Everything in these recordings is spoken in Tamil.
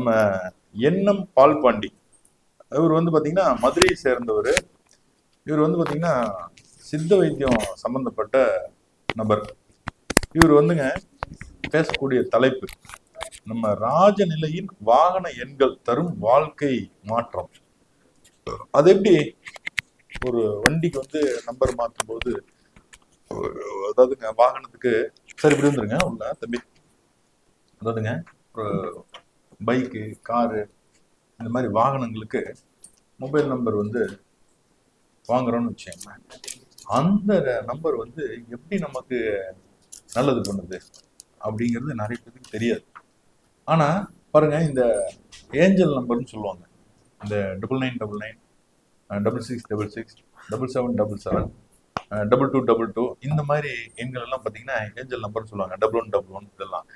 நம்ம எண்ணம் பால்பாண்டி. இவர் வந்து பார்த்தீங்கன்னா மதுரையை சேர்ந்தவர். இவர் வந்து பார்த்தீங்கன்னா சித்த வைத்தியம் சம்பந்தப்பட்ட நபர். இவர் வந்துங்க பேசக்கூடிய தலைப்பு நம்ம ராஜநிலையின் வாகன எண்கள் தரும் வாழ்க்கை மாற்றம். அது எப்படி ஒரு வண்டிக்கு வந்து நம்பர் மாற்றும் போது அதாவதுங்க வாகனத்துக்கு சரி இப்படி வந்துருங்க உள்ள தம்பி. அதாவதுங்க ஒரு பைக்கு காரு இந்த மாதிரி வாகனங்களுக்கு மொபைல் நம்பர் வந்து வாங்குறோன்னு வச்சுக்கோங்களேன் அந்த நம்பர் வந்து எப்படி நமக்கு நல்லது பண்ணுது அப்படிங்கிறது நிறைய பேருக்கு தெரியாது. ஆனால் பாருங்க இந்த ஏஞ்சல் நம்பர்னு சொல்லுவாங்க. இந்த double nine double nine double six double six double seven double seven double two double two இந்த மாதிரி எண்கள் எல்லாம் பார்த்தீங்கன்னா ஏஞ்சல் நம்பர்னு சொல்லுவாங்க. டபுள் ஒன் டபுள் ஒன் இதெல்லாம்.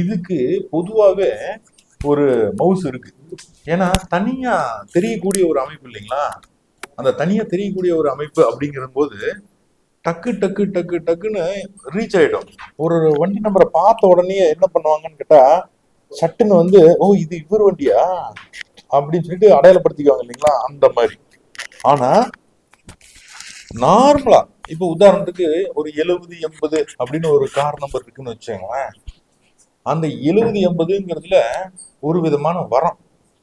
இதுக்கு பொதுவாகவே ஒரு மவுஸ் இருக்கு. ஏன்னா தனியா தெரியக்கூடிய ஒரு அமைப்பு இல்லைங்களா? அந்த தனியா தெரியக்கூடிய ஒரு அமைப்பு அப்படிங்கிற போது டக்கு டக்கு டக்கு டக்குன்னு ரீச் ஆயிடும். ஒரு வண்டி நம்பரை பார்த்த உடனே என்ன பண்ணுவாங்கன்னு கேட்டா சட்டுன்னு வந்து ஓ இது இவர் வண்டியா? அப்படின்னு சொல்லிட்டு அடையாளப்படுத்திக்குவாங்க இல்லைங்களா? அந்த மாதிரி. ஆனா நார்மலா இப்ப உதாரணத்துக்கு ஒரு எழுபது எண்பது அப்படின்னு ஒரு கார் நம்பர் இருக்குன்னு வச்சுக்கோங்களேன். அந்த எழுபது எண்பதுங்கிறதுல ஒரு விதமான வரம்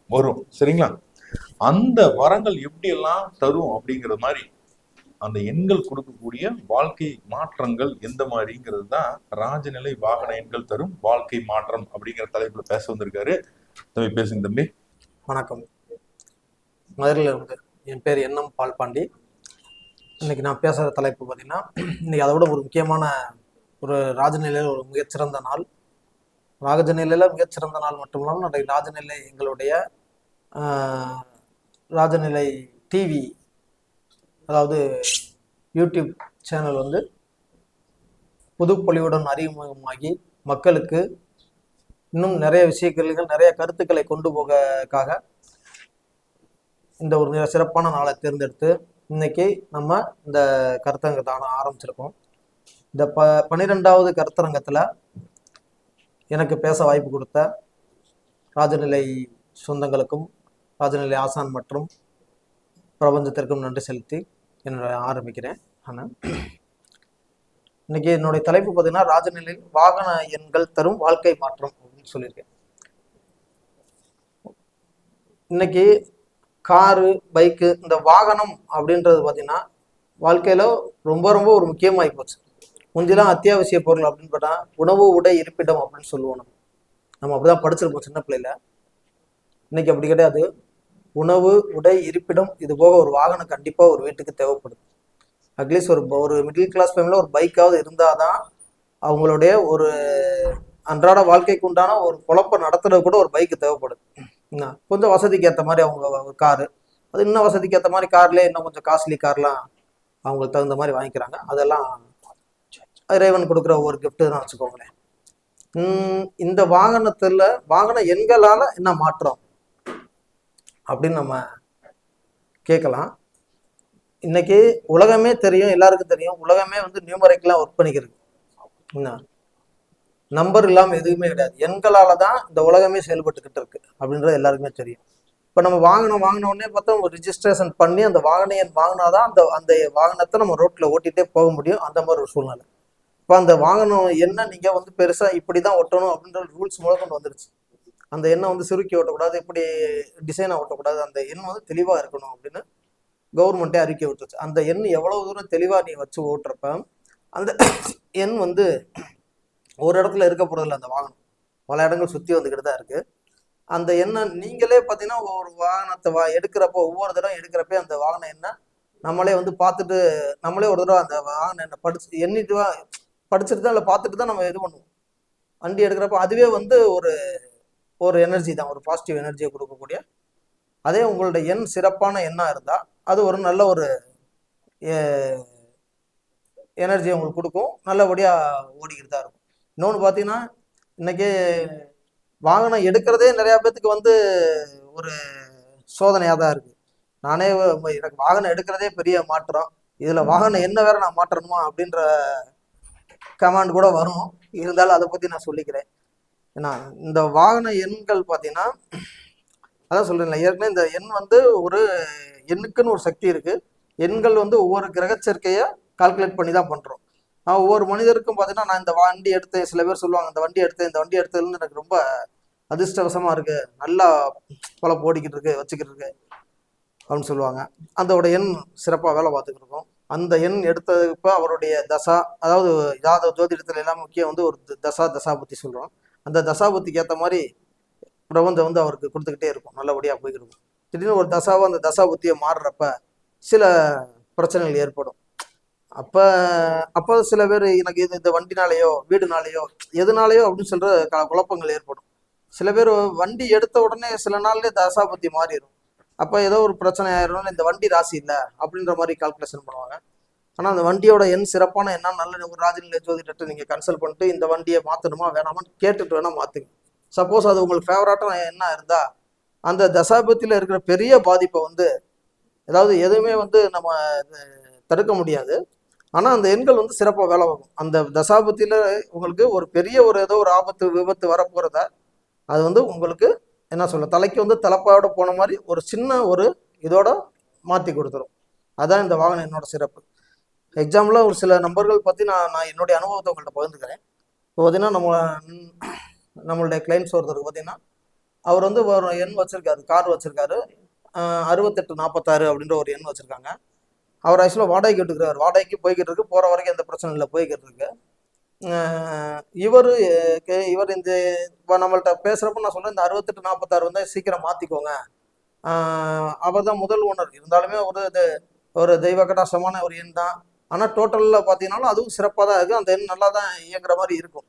வரும். சரிங்களா? அந்த வரங்கள் எப்படி எல்லாம் தரும் அப்படிங்கிற மாதிரி அந்த எண்கள் கொடுக்கக்கூடிய வாழ்க்கை மாற்றங்கள் எந்த மாதிரிங்கிறது தான் ராஜநிலை வாகன எண்கள் தரும் வாழ்க்கை மாற்றம் அப்படிங்கிற தலைப்புல பேச வந்திருக்காரு. தம்பி பேசுங்க தம்பி. வணக்கம். மதுரையில் இருந்து என் பேர் என்எம் பால்பாண்டி. இன்னைக்கு நான் பேசுகிற தலைப்பு பார்த்தீங்கன்னா இன்னைக்கு அதை விட ஒரு முக்கியமான ஒரு ராஜநிலையில் ஒரு மிகச்சிறந்த நாள். ராஜநிலையில் மிகச்சிறந்த நாள் மட்டும் இல்லாமல் நம்முடைய ராஜநிலை எங்களுடைய ராஜநிலை டிவி அதாவது யூடியூப் சேனல் வந்து புதுப்பொலிவுடன் அறிமுகமாகி மக்களுக்கு இன்னும் நிறைய விஷயங்கள் நிறைய கருத்துக்களை கொண்டு போகக்காக இந்த ஒரு மிக சிறப்பான நாளை தேர்ந்தெடுத்து இன்னைக்கு நம்ம இந்த கருத்தரங்கத்தான ஆரம்பிச்சிருக்கோம். இந்த ப பன்னிரெண்டாவது கருத்தரங்கத்தில் எனக்கு பேச வாய்ப்பு கொடுத்த ராஜநிலை சொந்தங்களுக்கும் ராஜநிலை ஆசான் மற்றும் பிரபஞ்சத்திற்கும் நன்றி செலுத்தி என்னோட ஆரம்பிக்கிறேன் ஆனால் இன்னைக்கு என்னுடைய தலைப்பு பார்த்தீங்கன்னா ராஜநிலை வாகன எண்கள் தரும் வாழ்க்கை மாற்றம் அப்படின்னு சொல்லியிருக்கேன். இன்னைக்கு காரு பைக்கு இந்த வாகனம் அப்படின்றது பார்த்தீங்கன்னா வாழ்க்கையில் ரொம்ப ரொம்ப ஒரு முக்கியமாகி போச்சு. முந்திலாம் அத்தியாவசிய பொருள் அப்படின்னு பார்த்தா உணவு உடை இருப்பிடம் அப்படின்னு சொல்லுவோம் நம்ம. நம்ம அப்படிதான் படிச்சிருப்போம் சின்ன பிள்ளையில. இன்னைக்கு அப்படி கிடையாது. உணவு உடை இருப்பிடம் இது போக ஒரு வாகனம் கண்டிப்பா ஒரு வீட்டுக்கு தேவைப்படுது. அட்லீஸ்ட் ஒரு ஒரு மிடில் கிளாஸ் ஃபேமிலியில் ஒரு பைக்காவது இருந்தாதான் அவங்களுடைய ஒரு அன்றாட வாழ்க்கைக்கு உண்டான ஒரு குழப்பம் நடத்துறது கூட ஒரு பைக்கு தேவைப்படுது. என்ன, கொஞ்சம் வசதிக்கு ஏற்ற மாதிரி அவங்க ஒரு காரு. அது இன்னும் வசதிக்கு ஏற்ற மாதிரி கார்லேயே இன்னும் கொஞ்சம் காஸ்ட்லி கார்லாம் அவங்களுக்கு தகுந்த மாதிரி வாங்கிக்கிறாங்க. அதெல்லாம் இறைவன் கொடுக்குற ஒரு கிஃப்ட்டு தான் வச்சுக்கோங்களேன். இந்த வாகனத்தில் வாகன எண்களால் என்ன மாற்றம்? அப்படின்னு நம்ம கேட்கலாம். இன்னைக்கு உலகமே தெரியும் எல்லாருக்கும் தெரியும். உலகமே வந்து நியூமரிக்கெல்லாம் ஒர்க் பண்ணிக்கிறது என்ன? நம்பர் இல்லாமல் எதுவுமே கிடையாது. எண்களால் தான் இந்த உலகமே செயல்பட்டுக்கிட்டு இருக்கு அப்படின்றது எல்லாருக்குமே தெரியும். இப்போ நம்ம வாகனம் வாங்கின உடனே பார்த்தா ஒரு ரிஜிஸ்ட்ரேஷன் பண்ணி அந்த வாகன எண் வாங்கினாதான் அந்த அந்த வாகனத்தை நம்ம ரோட்டில் ஓட்டிகிட்டே போக முடியும் அந்த மாதிரி ஒரு சூழ்நிலை. இப்போ அந்த வாகனம் என்ன நீங்க வந்து பெருசா இப்படி தான் ஒட்டணும் அப்படின்ற ரூல்ஸ் முதற்கொண்டு வந்துருச்சு. அந்த எண்ணை வந்து சுருக்கி ஓட்டக்கூடாது இப்படி டிசைனாக ஓட்டக்கூடாது அந்த எண் வந்து தெளிவா இருக்கணும் அப்படின்னு கவர்மெண்ட்டே அறிக்கை விட்டுருச்சு. அந்த எண் எவ்வளவு தூரம் தெளிவா நீ வச்சு ஓட்டுறப்ப அந்த எண் வந்து ஒரு இடத்துல இருக்க போறதில்ல அந்த வாகனம். பல இடங்கள் சுத்தி வந்துக்கிட்டு தான் இருக்கு. அந்த எண்ணெய் நீங்களே பார்த்தீங்கன்னா ஒரு வாகனத்தை வா எடுக்கிறப்போ ஒவ்வொரு தடவை எடுக்கிறப்ப அந்த வாகனம் என்ன நம்மளே வந்து பார்த்துட்டு நம்மளே ஒரு தடவை அந்த வாகனம் என்ன படிச்சு எண்ணிட்டு படிச்சுட்டு தான் இல்லை பார்த்துட்டு தான் நம்ம இது பண்ணுவோம். வண்டி எடுக்கிறப்ப அதுவே வந்து ஒரு ஒரு எனர்ஜி தான் ஒரு பாசிட்டிவ் எனர்ஜியை கொடுக்கக்கூடிய. அதே உங்களோட எண் சிறப்பான எண்ணாக இருந்தால் அது ஒரு நல்ல ஒரு எனர்ஜி உங்களுக்கு கொடுக்கும். நல்லபடியாக ஓடிக்கிட்டு தான் இருக்கும். இன்னொன்று பார்த்தீங்கன்னா இன்னைக்கு வாகனம் எடுக்கிறதே நிறையா பேத்துக்கு வந்து ஒரு சோதனையாக தான் இருக்குது நானே எனக்கு வாகனம் எடுக்கிறதே பெரிய மாற்றம். இதில் வாகனம் என்ன வேற நான் மாற்றணுமா அப்படின்ற கமாண்ட் கூட வரும். இருந்தாலும் அதை பற்றி நான் சொல்லிக்கிறேன். ஏன்னா இந்த வாகன எண்கள் பார்த்தீங்கன்னா அதான் சொல்கிறேன் ஏற்கனவே இந்த எண் வந்து ஒரு எண்ணுக்குன்னு ஒரு சக்தி இருக்குது எண்கள் வந்து ஒவ்வொரு கிரகச்சேர்க்கையை கால்குலேட் பண்ணி தான் பண்ணுறோம் நான் ஒவ்வொரு மனிதருக்கும் பார்த்தீங்கன்னா நான் இந்த வண்டி எடுத்தேன் சில பேர் சொல்லுவாங்க இந்த வண்டி எடுத்தேன் இந்த வண்டி எடுத்ததுலேருந்து எனக்கு ரொம்ப அதிர்ஷ்டவசமாக இருக்குது நல்லா பல போடிக்கிட்டு இருக்கு வச்சுக்கிட்டு இருக்கு அப்படின்னு சொல்லுவாங்க. அதோட எண் சிறப்பாக வேலை பார்த்துக்கிட்டு இருக்கோம். அந்த எண் எடுத்ததுப்ப அவருடைய தசா அதாவது ஜாத ஜோதிடத்துல எல்லாம் முக்கியம் வந்து ஒரு தசா தசா தசாபுத்தி சொல்றோம். அந்த தசாபுத்திக்கு ஏற்ற மாதிரி பிரபஞ்சம் வந்து அவருக்கு கொடுத்துக்கிட்டே இருக்கும். நல்லபடியாக போய்கிட்டு இருக்கும். திடீர்னு ஒரு தசாவை அந்த தசாபுத்தியை மாறுறப்ப சில பிரச்சனைகள் ஏற்படும். அப்போ அப்போ சில பேர் எனக்கு இது இந்த வண்டினாலேயோ வீடுனாலேயோ எதுனாலேயோ அப்படின்னு சொல்ற குழப்பங்கள் ஏற்படும். சில பேர் வண்டி எடுத்த உடனே சில நாள்லேயே தசாபுத்தி மாறிடும் அப்போ ஏதோ ஒரு பிரச்சனை ஆயிரும் இந்த வண்டி ராசி இல்லை அப்படின்ற மாதிரி கால்குலேஷன் பண்ணுவாங்க. ஆனால் அந்த வண்டியோட எண் சிறப்பான என்ன நல்ல ஒரு ராஜநிலை ஜோதிடத்தை நீங்கள் கன்சல்ட் பண்ணிட்டு இந்த வண்டியை மாற்றணுமா வேணாமான்னு கேட்டுட்டு வேணா மாற்றுங்க சப்போஸ் அது உங்களுக்கு ஃபேவரட்டாக என்ன இருந்தால் அந்த தசாபத்தில் இருக்கிற பெரிய பாதிப்பை வந்து அதாவது எதுவுமே வந்து நம்ம தடுக்க முடியாது. ஆனால் அந்த எண்கள் வந்து சிறப்பாக வேலை ஆகும் அந்த தசாபத்தில் உங்களுக்கு ஒரு பெரிய ஒரு ஏதோ ஒரு ஆபத்து விபத்து வரப்போகிறத அது வந்து உங்களுக்கு என்ன சொல்ல தலைக்கு வந்து தலைப்பாவோட போன மாதிரி ஒரு சின்ன ஒரு இதோட மாற்றி கொடுத்துரும். அதான் இந்த வாகனம் என்னோட சிறப்பு. எக்ஸாம்பிளாக ஒரு சில நம்பர்கள் பற்றி நான் நான் என்னுடைய அனுபவத்தை உங்கள்கிட்ட பகிர்ந்துக்கிறேன். இப்போ பார்த்தீங்கன்னா நம்ம நம்மளுடைய கிளைண்ட்ஸ் ஒருத்தருக்கு பார்த்தீங்கன்னா அவர் வந்து ஒரு எண் வச்சுருக்காரு கார் வச்சுருக்காரு. அறுபத்தெட்டு நாற்பத்தாறு அப்படின்ற ஒரு எண் வச்சுருக்காங்க. அவர் ஆக்சுவலாக வாடகைக்கு எடுத்துக்கிறார் வாடகைக்கு போய்கிட்டு இருக்கு போகிற வரைக்கும் எந்த பிரச்சனை இல்லை போய்கிட்டு இருக்கு. இவர் இவர் இந்த இப்போ நம்மள்ட்ட பேசுகிறப்ப நான் சொல்கிறேன் இந்த அறுபத்தெட்டு நாற்பத்தாறு வந்து சீக்கிரம் மாற்றிக்கோங்க அவர் தான் முதல் ஓனர். இருந்தாலுமே ஒரு இது ஒரு தெய்வ கடாசமான ஒரு எண் தான். ஆனால் டோட்டலில் பார்த்தீங்கன்னாலும் அதுவும் சிறப்பாக தான் இருக்குது அந்த எண் நல்லா தான் இயங்குற மாதிரி இருக்கும்.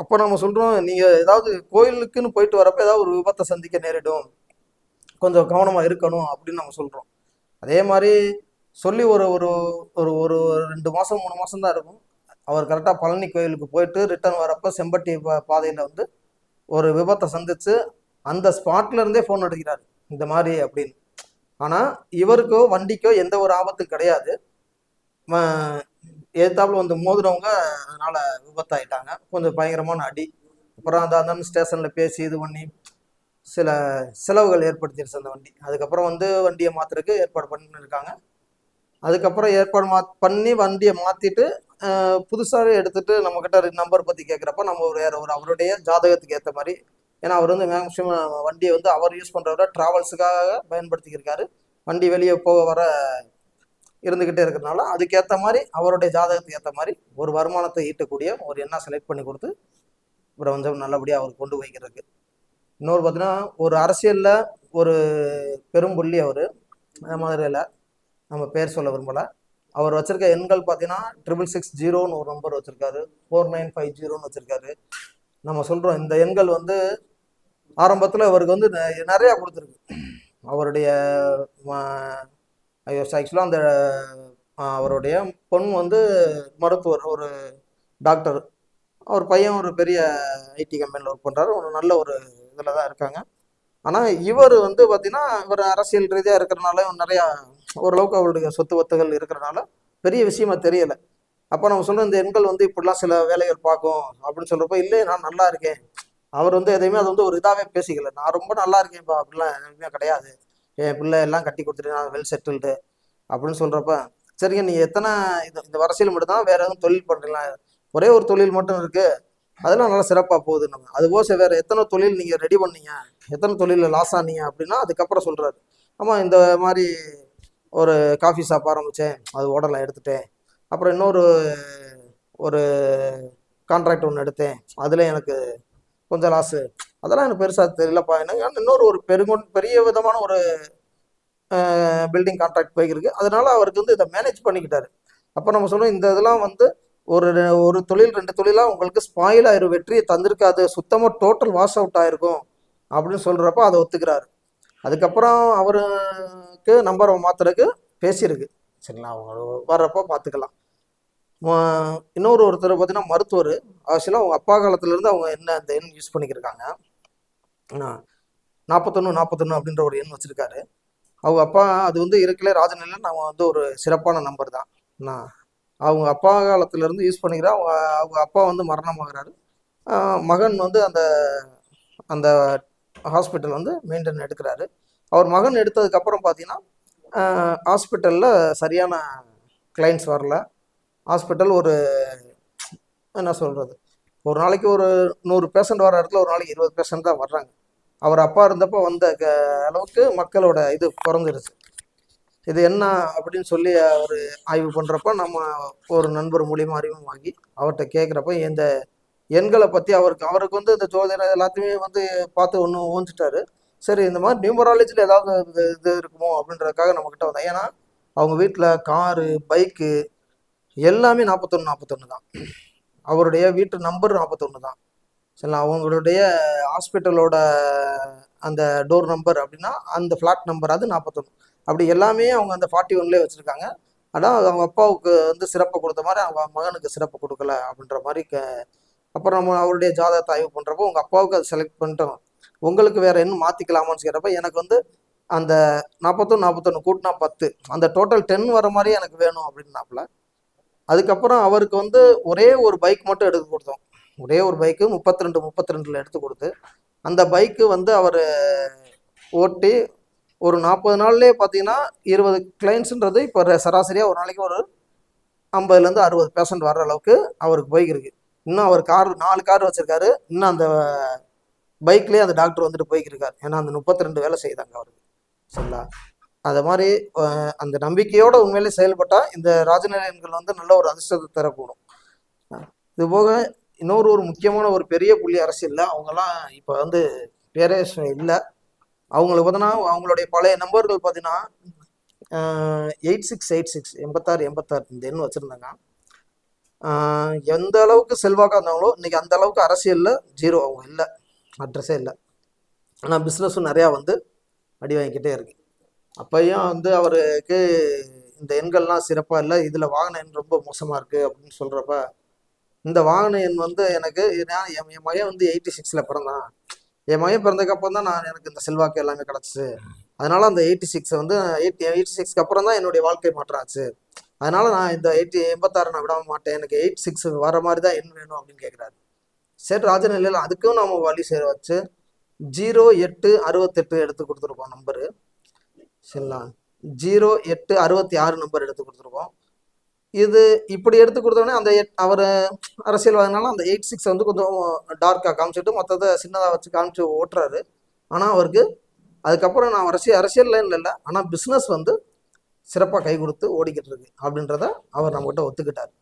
அப்போ நம்ம சொல்கிறோம் நீங்கள் ஏதாவது கோயிலுக்குன்னு போயிட்டு வரப்போ ஏதாவது ஒரு விபத்தை சந்திக்க நேரிடும். கொஞ்சம் கவனமாக இருக்கணும் அப்படின்னு நம்ம சொல்கிறோம் அதே மாதிரி சொல்லி ஒரு ஒரு ஒரு ஒரு ரெண்டு மாதம் மூணு மாதம் தான் இருக்கும். அவர் கரெக்டாக பழனி கோயிலுக்கு போயிட்டு ரிட்டர்ன் வரப்போ செம்பட்டி பாதையில் வந்து ஒரு விபத்தை சந்தித்து அந்த ஸ்பாட்ல இருந்தே ஃபோன் எடுக்கிறார் இந்த மாதிரி அப்படின்னு. ஆனால் இவருக்கோ வண்டிக்கோ எந்த ஒரு ஆபத்தும் கிடையாது. எதிர்த்தாப்புல வந்து மோதுறவங்க அதனால் விபத்தாயிட்டாங்க. கொஞ்சம் பயங்கரமான அடி. அப்புறம் அந்த அந்த ஸ்டேஷனில் பேசி இது பண்ணி சில செலவுகள் ஏற்படுத்திடுச்சு அந்த வண்டி. அதுக்கப்புறம் வந்து வண்டியை மாற்றுறதுக்கு ஏற்பாடு பண்ணிருக்காங்க. அதுக்கப்புறம் ஏற்பாடு மா பண்ணி வண்டியை மாற்றிட்டு புதுசாகவே எடுத்துகிட்டு நம்மக்கிட்ட நம்பர் பற்றி கேட்குறப்ப நம்ம ஒரு வேற ஒரு அவருடைய ஜாதகத்துக்கு ஏற்ற மாதிரி ஏன்னா அவர் வந்து மேக்சிமம் வண்டியை வந்து அவர் யூஸ் பண்ணுறவரை ட்ராவல்ஸுக்காக பயன்படுத்திக்கிருக்காரு. வண்டி வெளியே போக வர இருந்துக்கிட்டே இருக்கிறனால அதுக்கேற்ற மாதிரி அவருடைய ஜாதகத்துக்கு ஏற்ற மாதிரி ஒரு வருமானத்தை ஈட்டக்கூடிய ஒரு எண்ணா செலக்ட் பண்ணி கொடுத்து பிரபஞ்சம் நல்லபடியாக அவர் கொண்டு வைக்கிறதுக்கு இன்னொரு பார்த்தீங்கன்னா ஒரு அரசியலில் ஒரு பெரும்புள்ளி அவர். மதுரையில் நம்ம பேர் சொல்ல விரும்பலை. அவர் வச்சிருக்க எண்கள் பார்த்தீங்கன்னா ட்ரிபிள் சிக்ஸ் ஜீரோன்னு ஒரு நம்பர் வச்சிருக்காரு. ஃபோர் நைன் ஃபைவ் ஜீரோன்னு வச்சிருக்காரு. நம்ம சொல்கிறோம் இந்த எண்கள் வந்து ஆரம்பத்தில் இவருக்கு வந்து நிறையா கொடுத்துருக்கு. அவருடைய ஆக்சுவலாக அந்த அவருடைய பொண் வந்து மருத்துவர் ஒரு டாக்டர் அவர் பையன் ஒரு பெரிய ஐடி கம்பெனியில் ஒர்க் பண்ணுறாரு ஒரு நல்ல ஒரு இதில் தான் இருக்காங்க. ஆனால் இவர் வந்து பார்த்தீங்கன்னா இவர் அரசியல் ரீதியாக இருக்கிறனால நிறையா ஓரளவுக்கு அவருடைய சொத்து வத்துகள் இருக்கிறனால பெரிய விஷயமா தெரியலை. அப்போ நம்ம சொல்கிற இந்த எண்கள் வந்து இப்படிலாம் சில வேலைகள் பார்க்கும் அப்படின்னு சொல்றப்ப இல்லை நான் நல்லா இருக்கேன். அவர் வந்து எதையுமே அது வந்து ஒரு இதாகவே பேசிக்கல. நான் ரொம்ப நல்லா இருக்கேன்ப்பா. அப்படிலாம் எதுவுமே கிடையாது. என் பிள்ளை எல்லாம் கட்டி கொடுத்துட்டு நான் வெல் செட்டில்டு அப்படின்னு சொல்கிறப்ப சரிங்க நீங்கள் எத்தனை இது இந்த வரிசையில் மட்டும்தான் வேற எதுவும் தொழில் பண்ணுறீங்களா ஒரே ஒரு தொழில் மட்டும் இருக்குது அதெல்லாம் நல்லா சிறப்பாக போகுது நம்ம. அது போக வேறு எத்தனை தொழில் நீங்கள் ரெடி பண்ணீங்க? எத்தனை தொழிலில் லாஸ் ஆனீங்க? அப்படின்னா அதுக்கப்புறம் சொல்கிறாரு ஆமாம் இந்த மாதிரி ஒரு காஃபி ஷாப் ஆரம்பித்தேன் அது ஓடலை எடுத்துட்டேன். அப்புறம் இன்னொரு ஒரு கான்ட்ராக்ட் ஒன்று எடுத்தேன். அதில் எனக்கு கொஞ்சம் லாஸு அதெல்லாம் எனக்கு பெருசாக தெரியலப்பா. எனக்கு இன்னொரு ஒரு பெருங்கொண் பெரிய விதமான ஒரு பில்டிங் கான்ட்ராக்ட் போய்க்கிருக்கு அதனால அவருக்கு வந்து இதை மேனேஜ் பண்ணிக்கிட்டாரு. அப்போ நம்ம சொல்லணும் இந்த இதெல்லாம் வந்து ஒரு ஒரு தொழில் ரெண்டு தொழிலாக உங்களுக்கு ஸ்பாயில் ஆயிரும். வெற்றியை தந்திருக்காது. சுத்தமாக டோட்டல் வாஷ் அவுட் ஆயிருக்கும். அப்படின்னு சொல்கிறப்ப அதை ஒத்துக்கிறாரு. அதுக்கப்புறம் அவருக்கு நம்பரை மாத்துறதுக்கு பேசியிருக்கு. சரிங்களா? அவங்க வர்றப்போ பார்த்துக்கலாம் இன்னொரு ஒருத்தர் பார்த்தீங்கன்னா மருத்துவர். ஆக்சுவலாக அவங்க அப்பா காலத்துலேருந்து அவங்க என்ன அந்த எண் யூஸ் பண்ணிக்கிருக்காங்க. நாற்பத்தொன்று நாற்பத்தொன்று அப்படின்ற ஒரு எண் வச்சுருக்காரு. அவங்க அப்பா அது வந்து இருக்கலே ராஜநிலையில் அவங்க வந்து ஒரு சிறப்பான நம்பர் தான். அவங்க அப்பா காலத்துலேருந்து யூஸ் பண்ணிக்கிற அவங்க அவங்க அப்பா வந்து மரணமாகிறாரு. மகன் வந்து அந்த அந்த ஹாஸ்பிட்டல் வந்து மெயின்டைன் எடுக்கிறாரு. அவர் மகன் எடுத்ததுக்கப்புறம் பார்த்தீங்கன்னா ஹாஸ்பிட்டலில் சரியான கிளைண்ட்ஸ் வரல. ஹாஸ்பிட்டல் ஒரு என்ன சொல்கிறது ஒரு நாளைக்கு ஒரு நூறு பேஷண்ட் வர இடத்துல ஒரு நாளைக்கு இருபது பேஷண்ட் தான் வர்றாங்க. அவர் அப்பா இருந்தப்போ வந்த க- அளவுக்கு மக்களோட இது குறைஞ்சிருச்சு. இது என்ன அப்படின்னு சொல்லி அவர் ஆய்வு பண்ணுறப்ப நம்ம ஒரு நண்பர் மூலியமாக அறிமுகம் வாங்கி அவர்கிட்ட கேட்குறப்ப எந்த எண்களை பற்றி அவருக்கு அவருக்கு வந்து இந்த ஜோதிடம் எல்லாத்தையுமே வந்து பார்த்து ஒன்று ஊஞ்சிட்டாரு. சரி இந்த மாதிரி நியூமராலஜியில் ஏதாவது இது இது இருக்குமோ அப்படின்றதுக்காக நம்மக்கிட்ட வந்தோம் ஏன்னா அவங்க வீட்டில் காரு பைக்கு எல்லாமே நாற்பத்தொன்று நாற்பத்தொன்று தான். அவருடைய வீட்டு நம்பர் நாற்பத்தொன்று தான். சரிங்களா? அவங்களுடைய ஹாஸ்பிட்டலோட அந்த டோர் நம்பர் அப்படின்னா அந்த ஃப்ளாட் நம்பர் அது நாற்பத்தொன்று அப்படி எல்லாமே அவங்க அந்த ஃபார்ட்டி ஒன்லேயே வச்சுருக்காங்க. ஆனால் அவங்க அப்பாவுக்கு வந்து சிறப்பு கொடுத்த மாதிரி அவங்க மகனுக்கு சிறப்பு கொடுக்கல அப்படின்ற மாதிரி க அப்புறம் நம்ம அவருடைய ஜாதகத்தை ஆய்வு பண்ணுறப்போ உங்கள் அப்பாவுக்கு அதை செலக்ட் பண்ணிட்டோம். உங்களுக்கு வேறு என்ன மாற்றிக்கலாமான்னு கேட்டப்ப எனக்கு வந்து அந்த நாற்பத்தொன்று நாற்பத்தொன்று கூட்டினா பத்து. அந்த டோட்டல் டென் வர மாதிரி எனக்கு வேணும் அப்படின்னாப்புல. அதுக்கப்புறம் அவருக்கு வந்து ஒரே ஒரு பைக் மட்டும் எடுத்து கொடுத்தோம். ஒரே ஒரு பைக்கு முப்பத்தி ரெண்டு முப்பத்தி ரெண்டில் எடுத்து கொடுத்து அந்த பைக்கு வந்து அவர் ஓட்டி ஒரு நாற்பது நாள்லேயே பார்த்தீங்கன்னா இருபது கிளைண்ட்ஸுன்றது இப்போ சராசரியாக ஒரு நாளைக்கு ஒரு ஐம்பதுலேருந்து அறுபது பேஷண்ட் வர்ற அளவுக்கு அவருக்கு பைக் இன்னும் அவர் கார் நாலு கார் வச்சிருக்காரு. இன்னும் அந்த பைக்லேயே அந்த டாக்டர் வந்துட்டு போய்க்கிருக்கார். ஏன்னா அந்த முப்பத்தி ரெண்டு வேலை செய்தாங்க அவருக்கு சரிங்களா? அது மாதிரி அந்த நம்பிக்கையோட உண்மையிலே செயல்பட்டால் இந்த ராஜநிலையன்கள் வந்து நல்ல ஒரு அதிர்ஷ்டத்தை தரக்கூடும். இது போக இன்னொரு ஒரு முக்கியமான ஒரு பெரிய புள்ளி அரசியல்ல அவங்கெல்லாம் இப்போ வந்து பேரே இல்லை. அவங்களுக்கு பார்த்தீங்கன்னா அவங்களுடைய பழைய நம்பர்கள் பார்த்தீங்கன்னா எயிட் சிக்ஸ் எயிட் சிக்ஸ் எண்பத்தாறு எண்பத்தாறு இந்த எண் வச்சுருந்தாங்க. எந்த அளவுக்கு செல்வாக்காக இருந்தாங்களோ இன்றைக்கி அந்த அளவுக்கு அரசியலில் ஜீரோ அவங்க இல்லை. அட்ரஸே இல்லை. ஆனால் பிஸ்னஸும் நிறையா வந்து அடி வாங்கிக்கிட்டே இருக்கு. அப்பையும் வந்து அவருக்கு இந்த எண்கள்லாம் சிறப்பாக இல்லை இதில் வாகன எண் ரொம்ப மோசமாக இருக்குது அப்படின்னு சொல்கிறப்ப இந்த வாகன எண் வந்து எனக்கு நான் என் என் மகன் வந்து எயிட்டி சிக்ஸில் பிறந்தான். என் மகன் பிறந்ததுக்கப்புறம் தான் நான் எனக்கு இந்த செல்வாக்கு எல்லாமே கிடச்சிச்சு. அதனால் அந்த எயிட்டி சிக்ஸ் வந்து எயிட்டி எயிட்டி சிக்ஸ்க்கு அப்புறம் தான் என்னுடைய வாழ்க்கை மாற்றம் ஆச்சு. அதனால நான் இந்த எயிட்டி எண்பத்தாறு நான் விட மாட்டேன். எனக்கு எயிட் சிக்ஸ் வர மாதிரி தான் என்ன வேணும் அப்படின்னு கேட்குறாரு சரி ராஜநிலையில் அதுக்கும் நம்ம வழி சேர வச்சு ஜீரோ எட்டு அறுபத்தெட்டு எடுத்து கொடுத்துருக்கோம் நம்பரு சரிங்களா? ஜீரோ எட்டு அறுபத்தி ஆறு நம்பர் எடுத்து கொடுத்துருக்கோம். இது இப்படி எடுத்து கொடுத்தோடனே அந்த எட் அவர் அரசியல்வாதினால அந்த எயிட் சிக்ஸ் வந்து கொஞ்சம் டார்க்காக காமிச்சிட்டு மொத்தத்தை சின்னதாக வச்சு காமிச்சு ஓட்டுறாரு. ஆனால் அவருக்கு அதுக்கப்புறம் நான் அரசியல் அரசியல் இல்லை. ஆனால் பிஸ்னஸ் வந்து சிறப்பாக கை கொடுத்து ஓடிக்கிட்டு இருக்கு அப்படின்றத அவர் நம்மகிட்ட ஒத்துக்கிட்டார்.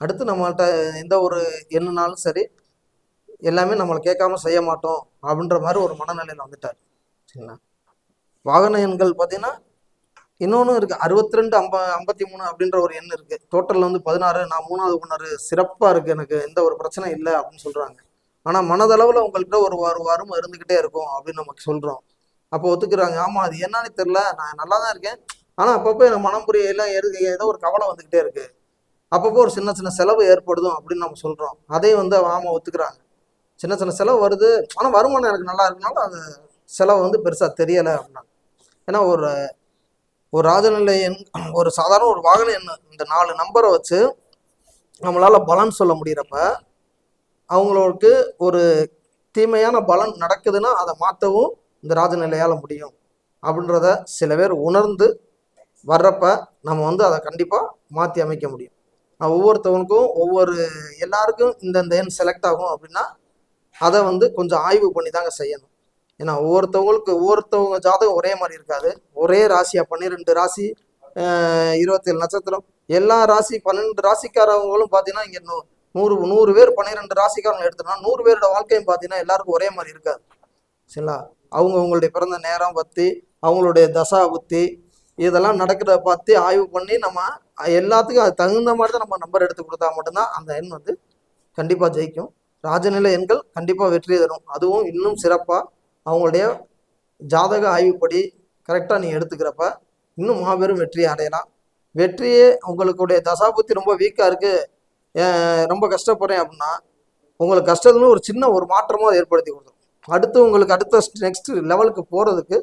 அடுத்து நம்மகிட்ட எந்த ஒரு எண்ணுனாலும் சரி எல்லாமே நம்மளை கேட்காம செய்ய மாட்டோம் அப்படின்ற மாதிரி ஒரு மனநிலையில் வந்துட்டார். சரிங்களா? வாகன எண்கள் பார்த்தீங்கன்னா இன்னொன்று இருக்குது அறுபத்தி ரெண்டு ஐம்ப ஐம்பத்தி மூணு அப்படின்ற ஒரு எண் இருக்குது டோட்டலில் வந்து பதினாறு நான் மூணாவது ஒன்று சிறப்பாக இருக்குது எனக்கு எந்த ஒரு பிரச்சனையும் இல்லை அப்படின்னு சொல்கிறாங்க ஆனால் மனதளவில் உங்கள்கிட்ட ஒரு வாரம் வாரம் இருந்துக்கிட்டே இருக்கும் அப்படின்னு நமக்கு சொல்கிறோம் அப்போ ஒத்துக்கிறாங்க. ஆமாம் அது என்னன்னு தெரில நான் நல்லா தான் இருக்கேன். ஆனால் அப்பப்போ எனக்கு மனம் புரிய எல்லாம் ஏதோ ஒரு கவலை வந்துக்கிட்டே இருக்கு. அப்பப்போ ஒரு சின்ன சின்ன செலவு ஏற்படுதும் அப்படின்னு நம்ம சொல்கிறோம் அதையும் வந்து ஆமாம் ஒத்துக்கிறாங்க. சின்ன சின்ன செலவு வருது. ஆனால் வருமானம் எனக்கு நல்லா இருக்கனால அது செலவு வந்து பெருசாக தெரியலை அப்படின்னா. ஏன்னா ஒரு ஒரு ராஜநிலை எண் ஒரு சாதாரண ஒரு வாகன எண் இந்த நாலு நம்பரை வச்சு நம்மளால பலன் சொல்ல முடியறப்ப அவங்களுக்கு ஒரு தீமையான பலன் நடக்குதுன்னா அதை மாற்றவும் இந்த ராஜநிலையால் முடியும். அப்படின்றத சில பேர் உணர்ந்து வர்றப்ப நம்ம வந்து அதை கண்டிப்பாக மாற்றி அமைக்க முடியும். நான் ஒவ்வொருத்தவனுக்கும் ஒவ்வொரு எல்லாருக்கும் இந்த எண் செலக்ட் ஆகும் அப்படின்னா அதை வந்து கொஞ்சம் ஆய்வு பண்ணி தாங்க செய்யணும். ஏன்னா ஒவ்வொருத்தவங்களுக்கு ஒவ்வொருத்தவங்க ஜாதகம் ஒரே மாதிரி இருக்காது. ஒரே ராசியா பன்னிரெண்டு ராசி இருபத்தேழு நட்சத்திரம். எல்லா ராசி பன்னெண்டு ராசிக்காரவங்களும் பார்த்தீங்கன்னா இங்கே நூ நூறு நூறு பேர் பன்னிரெண்டு ராசிக்காரங்க எடுத்தோம்னா நூறு பேரோட வாழ்க்கையும் பார்த்தீங்கன்னா எல்லாருக்கும் ஒரே மாதிரி இருக்காது. சரிங்களா? அவங்க அவங்களுடைய பிறந்த நேரம் பற்றி அவங்களுடைய தசா புத்தி இதெல்லாம் நடக்கிறத பார்த்து ஆய்வு பண்ணி நம்ம எல்லாத்துக்கும் அது தகுந்த மாதிரி தான் நம்ம நம்பர் எடுத்து கொடுத்தா மட்டும்தான் அந்த எண் வந்து கண்டிப்பாக ஜெயிக்கும். ராஜநிலை எண்கள் கண்டிப்பாக வெற்றி தரும். அதுவும் இன்னும் சிறப்பாக அவங்களுடைய ஜாதக ஆய்வுப்படி கரெக்டாக நீ எடுத்துக்கிறப்ப இன்னும் மாபெரும் வெற்றியை அடையலாம். வெற்றியே உங்களுடைய தசாபுத்தி ரொம்ப வீக்காக இருக்குது ரொம்ப கஷ்டப்படுறேன் அப்படின்னா உங்களுக்கு கஷ்டத்துன்னு ஒரு சின்ன ஒரு மாற்றமும் அதை ஏற்படுத்தி கொடுத்துரும். அடுத்து உங்களுக்கு அடுத்த நெக்ஸ்ட் லெவலுக்கு போகிறதுக்கு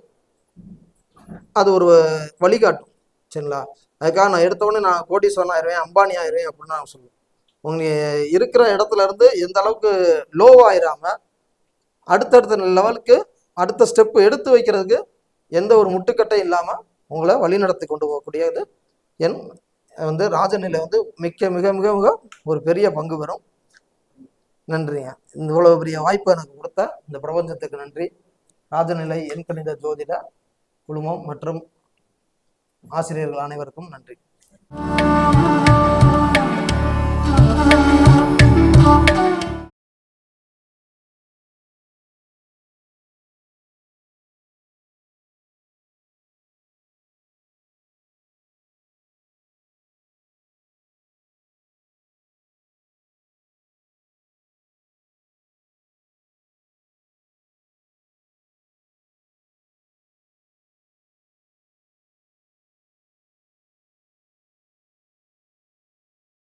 அது ஒரு வழிகாட்டும் சரிங்களா? அதுக்காக நான் எடுத்த உடனே நான் கோடீஸ்வரன் ஆயிடுவேன் அம்பானி ஆயிடுவேன் அப்படின்னு நான் சொல்லுவேன். உங்க இருக்கிற இடத்துல இருந்து எந்த அளவுக்கு லோவாயிராம அடுத்தடுத்த லெவலுக்கு அடுத்த ஸ்டெப் எடுத்து வைக்கிறதுக்கு எந்த ஒரு முட்டுக்கட்டையும் இல்லாமல் உங்களை வழிநடத்தி கொண்டு போகக்கூடியது என் வந்து ராஜநிலை வந்து மிக்க மிக மிக மிக ஒரு பெரிய பங்கு பெறும். நன்றிங்க. இந்த இவ்வளோ பெரிய வாய்ப்பு எனக்கு கொடுத்த இந்த பிரபஞ்சத்துக்கு நன்றி. ராஜநிலை என் கணித ஜோதிட குழுமம் மற்றும் ஆசிரியர்கள் அனைவருக்கும் நன்றி.